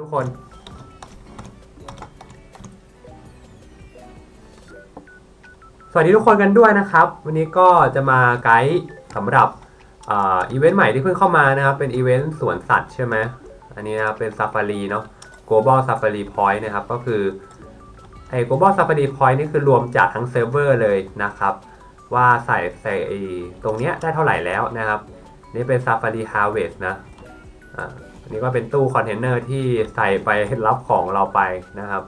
ทุกคน สวัสดีทุกคนกันด้วยนะครับ วันนี้ก็จะมาไกด์สำหรับอีเวนต์ใหม่ที่เพิ่งเข้ามานะครับ เป็นอีเวนต์สวนสัตว์ใช่ไหมอันนี้นะเป็นซาฟารีเนาะ global safari point นะครับ ก็คือไอ้ global safari point นี่คือรวมจากทั้งเซิร์ฟเวอร์เลยนะครับ ว่าใส่ใส่ไอ้ตรงเนี้ยได้เท่าไหร่แล้วนะครับ นี่เป็น Safari Harvest นะ อันนี้ก็เป็นตู้คอนเทนเนอร์ที่ใส่ไปรับของเราไปนะครับ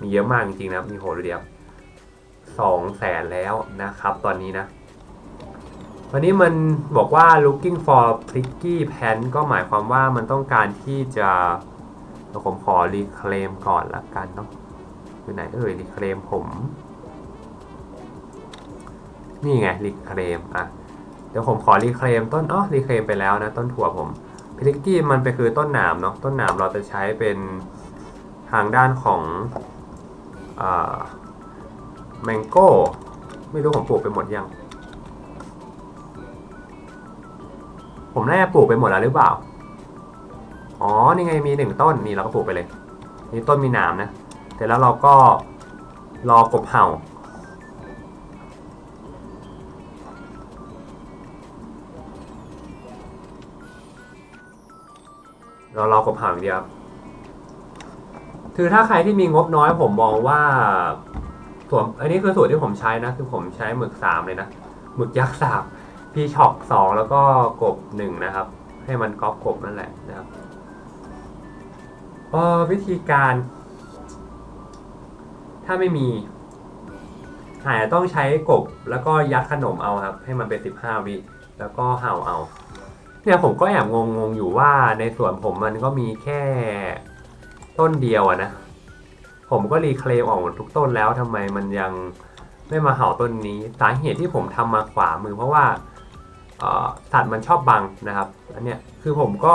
มีเยอะมากจริงๆนะมีโหเดียวสองแสนแล้วนะครับตอนนี้นะวันนี้มันบอกว่า looking for pricky pan ก็หมายความว่ามันต้องการที่จะเดี๋ยวผมขอรีเคลมก่อนละกันเนาะอยู่ไหนเอ่ยรีเคลมผม นี่ไงรีเคลมอะเดี๋ยวผมขอรีเคลมต้นอ๋อรีเคลมไปแล้วนะ ต้นถั่วผม ลิกกี้มันไปคือต้นหนามเนาะต้นหนามเราจะใช้เป็นทางด้านของแมงโก้ไม่รู้ผมปลูกไปหมดยัง ผมน่าจะปลูกไปหมดแล้วหรือเปล่า อ๋อ นี่ไงมีหนึ่งต้นนี่เราก็ปลูกไปเลย นี่ต้นมีหนามนะ เสร็จแล้วเราก็รอกบเห่า เรารอกบหางเดียวคือถ้าใครที่มีงบน้อยผมมองว่าส่วนอันนี้คือสูตรที่ผมใช้นะ คือผมใช้หมึกสามเลยนะหมึกยักษ์สามพีช็อกสองแล้วก็กบหนึ่งนะครับ ให้มันก๊อปกบนั่นแหละนะครับเออวิธีการ ถ้าไม่มีอาจจะต้องใช้กบแล้วก็ยัดขนมเอาครับ ให้มันเป็นสิบห้าวิแล้วก็เห่าเอา เนี่ยผมก็แอบงงงๆอยู่ว่าในส่วนผมมันก็มีแค่ต้นเดียวอะนะ ผมก็รีเคลมออกหมดทุกต้นแล้วทำไมมันยังไม่มาเห่าต้นนี้ สาเหตุที่ผมทำมาขวามือเพราะว่าสัตว์มันชอบบังนะครับ อันเนี้ยคือผมก็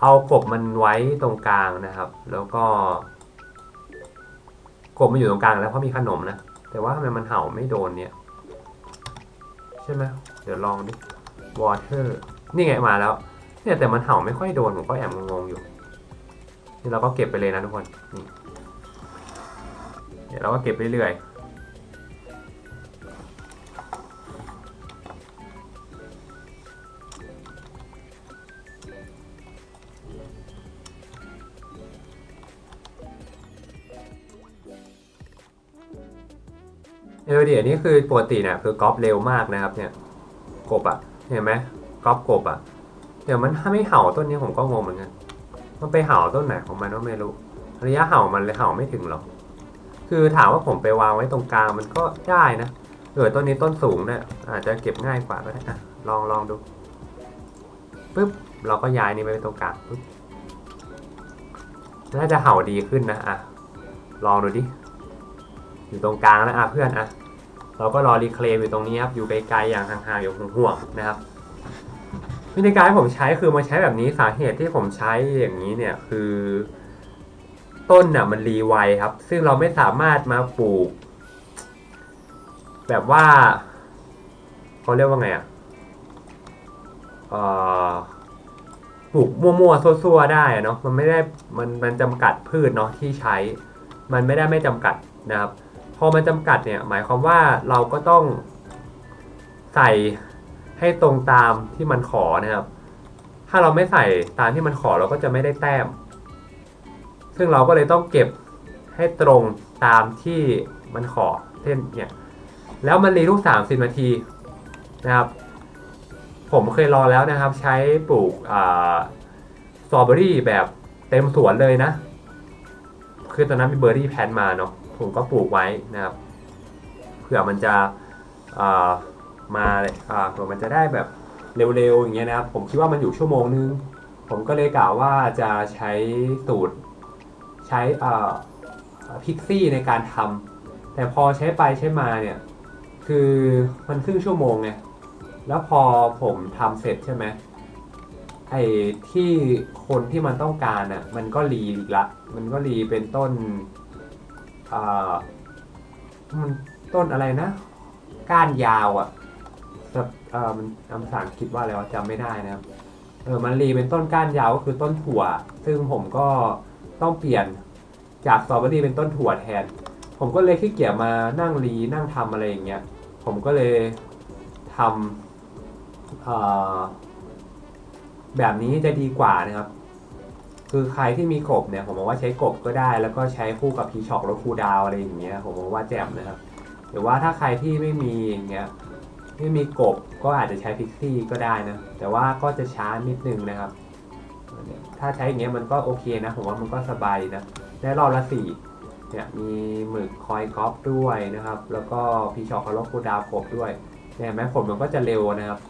เอากบมันไว้ตรงกลางนะครับ แล้วก็ กบมันอยู่ตรงกลางแล้วเพราะมีขนมนะ แต่ว่าทำไมมันเห่าไม่โดนเนี่ย ใช่ไหมเดี๋ยวลองดิ water นี่ไงมาแล้ว เนี่ยแต่มันเห่าไม่ค่อยโดนผมก็แอบงงๆอยู่นี่เราก็เก็บไปเลยนะทุกคนนี่เดี๋ยวเราก็เก็บเรื่อยเออเดี๋ยวนี้คือปกติเนี่ยคือกอล์ฟเร็วมากนะครับเนี่ยกบอะเห็นไหม กอล์ฟกบอะเดี๋ยวมันถ้าไม่เห่าต้นนี้ผมก็งงเหมือนกัน มันไปเห่าต้นไหนของมันก็ไม่รู้ ระยะเห่ามันเลยเห่าไม่ถึงหรอก คือถามว่าผมไปวางไว้ตรงกลางมันก็ได้นะเออต้นนี้ต้นสูงเนี่ยอาจจะเก็บง่ายกว่าก็ได้อะลองลองดูปึ๊บเราก็ย้ายนี่ไปตรงกลางปึ๊บน่าจะเห่าดีขึ้นนะอะลองดูดิ อยู่ตรงกลางแล้วอะเพื่อนอะเราก็รอรีเคลมอยู่ตรงนี้ครับ อยู่ไกลๆอย่างห่างๆอยู่ห่วงๆนะครับ วิธีการที่ผมใช้คือมาใช้แบบนี้สาเหตุที่ผมใช้อย่างนี้เนี่ยคือ ต้นน่ะมันรีไวครับ ซึ่งเราไม่สามารถมาปลูก แบบว่าเขาเรียกว่าไงอะปลูกมั่วๆซั่วๆได้อะเนาะมันไม่ได้มันมันจำกัดพืชเนาะที่ใช้ มันไม่ได้ไม่จำกัดนะครับ พอมันจำกัดเนี่ย หมายความว่าเราก็ต้องใส่ ให้ตรงตามที่มันขอนะครับ ถ้าเราไม่ใส่ตามที่มันขอเราก็จะไม่ได้แต้ม ซึ่งเราก็เลยต้องเก็บให้ตรงตามที่มันขอเช่นเนี่ยแล้วมันรีทุกสามสิบนาทีนะครับ ผมเคยรอแล้วนะครับ ใช้ปลูกสตรอเบอรี่แบบเต็มสวนเลยนะ คือตอนนั้นมีเบอร์รี่แพนมาเนาะผมก็ปลูกไว้นะครับเผื่อมันจะ มาเลยอ่าเผื่อมันจะได้แบบเร็วๆอย่างเงี้ยนะครับ ผมคิดว่ามันอยู่ชั่วโมงนึง ผมก็เลยกล่าวว่าจะใช้สูตรใช้อ่าพิกซี่ในการทำแต่พอใช้ไปใช้มาเนี่ย คือมันครึ่งชั่วโมงไงแล้วพอผมทำเสร็จใช่ไหมไอ้ที่คนที่มันต้องการอะมันก็รีอีกละ มันก็รีเป็นต้นอ่ามันต้นอะไรนะ ก้านยาวอะ แบบเออมันภาษาอังกฤษว่าอะไรวะจำไม่ได้นะครับเออมันรีเป็นต้นก้านยาวก็คือต้นถั่ว ซึ่งผมก็ต้องเปลี่ยนจากสตรอเบอรี่เป็นต้นถั่วแทน ผมก็เลยขี้เกียจมานั่งรีนั่งทำอะไรอย่างเงี้ย ผมก็เลยทำเอ่อแบบนี้จะดีกว่านะครับ คือใครที่มีกบเนี่ย ผมมองว่าใช้กบก็ได้ แล้วก็ใช้คู่กับพีช็อกแล้วคูดาวอะไรอย่างเงี้ย ผมมองว่าแจ่มนะครับ หรือว่าถ้าใครที่ไม่มีอย่างเงี้ย ไม่มีกบก็อาจจะใช้พิกซี่ก็ได้นะ แต่ว่าก็จะช้านิดนึงนะครับ ถ้าใช้อย่างเงี้ยมันก็โอเคนะ ผมว่ามันก็สบายนะ ได้รอบละสี่เนี่ยมีหมึกคอยกอล์ฟด้วยนะครับ แล้วก็พีชอกคาร์ลคูดาวกบด้วยเนี่ยเห็นไหมผลมันก็จะเร็วนะครับ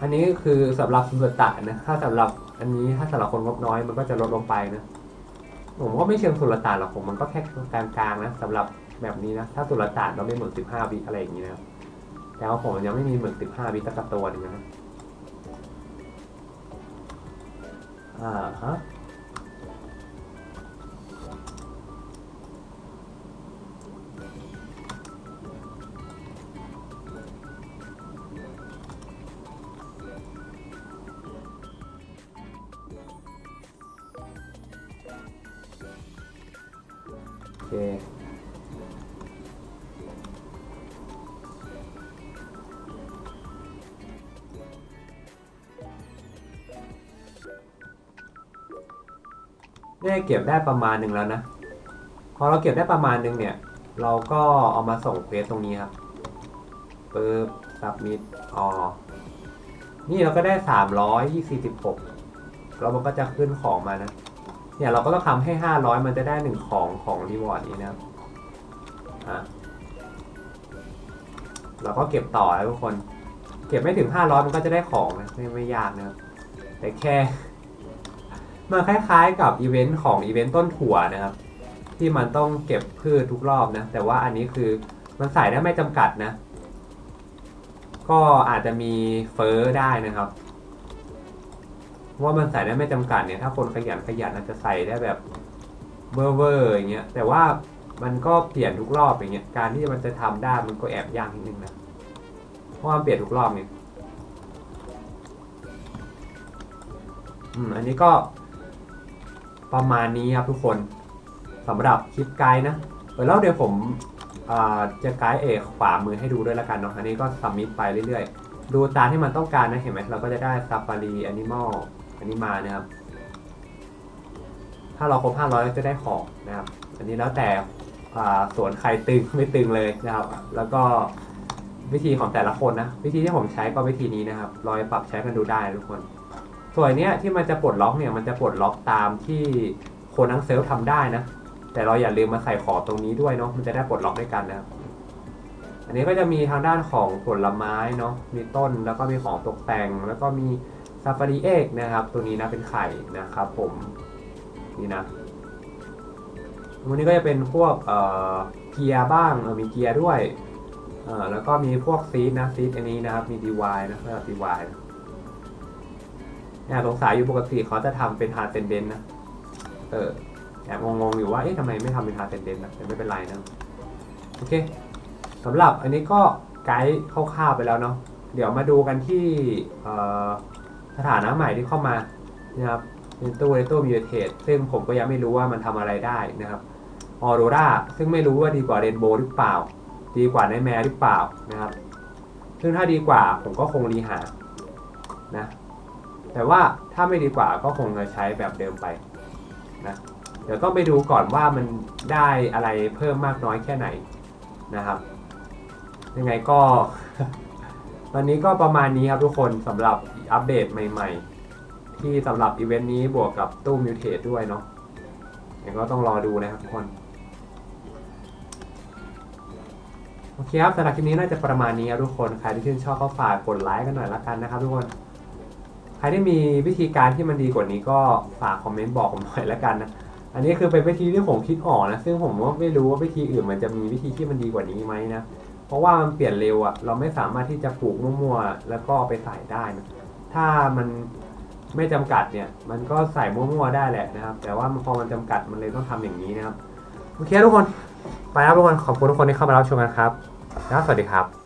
อันนี้คือสำหรับสุลต่านะ ถ้าสำหรับอันนี้ถ้าสำหรับคนงบน้อยมันก็จะลดลงไปนะ ผมก็ไม่เชิงสุลต่านหรอกผมมันก็แค่กลางๆนะสำหรับ แบบนี้นะ ถ้าสุลต่านเราไม่หมึกสิบห้าวิอะไรอย่างนี้นะครับแต่ว่าผมยังไม่มีเหมึกสิบห้าวิสักตัวนึงนะอ่าฮะโอเค เนี่ยเก็บได้ประมาณหนึ่งแล้วนะ พอเราเก็บได้ประมาณหนึ่งเนี่ย เราก็เอามาส่งเควสตรงนี้ครับปึ๊บ submit อ๋อนี่เราก็ได้สามร้อยยี่สิบหกแล้วมันก็จะขึ้นของมานะ เนี่ยเราก็ต้องทำให้ห้าร้อยมันจะได้หนึ่งของของรีวอร์ดนี้นะครับอะเราก็เก็บต่อแล้วทุกคน เก็บไม่ถึงห้าร้อยมันก็จะได้ของนะไม่ไม่ยากนะแต่แค่ มันคล้ายๆกับอีเวนต์ของอีเวนต์ต้นถั่วนะครับ ที่มันต้องเก็บพืชทุกรอบนะ แต่ว่าอันนี้คือมันใส่ได้ไม่จำกัดนะ ก็อาจจะมีเฟอร์ได้นะครับ ว่ามันใส่ได้ไม่จำกัดเนี่ยถ้าคนขยันขยันอาจจะใส่ได้แบบเวอร์เวอร์อย่างเงี้ยแต่ว่ามันก็เปลี่ยนทุกรอบอย่างเงี้ยการที่มันจะทำได้มันก็แอบยากนิดนึงนะเพราะว่ามันเปลี่ยนทุกรอบเนี่ยอืมอันนี้ก็ ประมาณนี้ครับทุกคนสำหรับคลิปไกด์นะเออแล้วเดี๋ยวผมจะไกด์เอกขวามือให้ดูด้วยละกันเนาะอันนี้ก็สมิธไปเรื่อยๆ ดูตามที่มันต้องการนะเห็นไหมเราก็จะได้ Safari Animal อันนี้มานะครับ ถ้าเราครบ 500ก็จะได้ของนะครับ อันนี้แล้วแต่สวนใครตึงไม่ตึงเลยนะครับ แล้วก็วิธีของแต่ละคนนะ วิธีที่ผมใช้ก็วิธีนี้นะครับลองปรับใช้กันดูได้ทุกคน ส่วนเนี้ยที่มันจะปลดล็อกเนี่ยมันจะปลดล็อกตามที่คนทั้งเซลล์ทำได้นะ แต่เราอย่าลืมมาใส่ขอบตรงนี้ด้วยเนาะมันจะได้ปลดล็อกด้วยกันนะครับอันนี้ก็จะมีทางด้านของผลไม้เนาะมีต้นแล้วก็มีของตกแต่ง แล้วก็มีซาฟารีเอกนะครับตัวนี้นะเป็นไข่นะครับผมนี่นะวันนี้ก็จะเป็นพวกเอ่อเกียร์บ้างเออมีเกียร์ด้วยเออแล้วก็มีพวกซีดนะซีดอันนี้นะครับมี DY นะระดับ DY นะ แอบสงสัยอยู่ปกติเขาจะทำเป็นฮาร์เซนเดนนะ เออ แอบงงๆอยู่ว่า เอ๊ะทำไมไม่ทำเป็นฮาร์เซนเดนนะแต่ไม่เป็นไรนะ โอเคสำหรับอันนี้ก็ไกด์คร่าวๆไปแล้วเนาะ เดี๋ยวมาดูกันที่สถานะใหม่ที่เข้ามานะครับเนตู้ในตู้มิวเทสซึ่งผมก็ยังไม่รู้ว่ามันทำอะไรได้นะครับออโรราซึ่งไม่รู้ว่าดีกว่าเรนโบว์หรือเปล่า ดีกว่าในแมร์หรือเปล่านะครับ ซึ่งถ้าดีกว่าผมก็คงรีหานะ แต่ว่าถ้าไม่ดีกว่าก็คงจะใช้แบบเดิมไปนะเดี๋ยวต้องไปดูก่อนว่ามันได้อะไรเพิ่มมากน้อยแค่ไหนนะครับ ยังไงก็ วันนี้ก็ประมาณนี้ครับทุกคนสำหรับอัปเดตใหม่ ๆ ที่สำหรับอีเวนต์นี้บวกกับตู้มิวเทสด้วยเนาะยังก็ต้องรอดูนะครับทุกคนโอเคครับสำหรับคลิปนี้น่าจะประมาณนี้ครับทุกคน ใครที่ชื่นชอบก็ฝากกดไลค์กันหน่อยละกันนะครับทุกคน ครที่มีวิธีการที่มันดีกว่านี้ก็ฝากคอมเมนต์บอกผมหน่อยละกันนะ อันนี้คือเป็นวิธีที่ผมคิดออกนะ ซึ่งผมว่าไม่รู้ว่าวิธีอื่นมันจะมีวิธีที่มันดีกว่านี้ไหมนะ เพราะว่ามันเปลี่ยนเร็วอะเราไม่สามารถที่จะปลูกมั่วๆแล้วก็ไปใส่ได้นะ ถ้ามันไม่จำกัดเนี่ย มันก็ใส่มั่วๆได้แหละนะครับ แต่ว่าพอมันจำกัดมันเลยต้องทำอย่างนี้นะครับ โอเคทุกคน ไปครับทุกคน ขอบคุณทุกคนที่เข้ามารับชมกันครับ แล้วสวัสดีครับ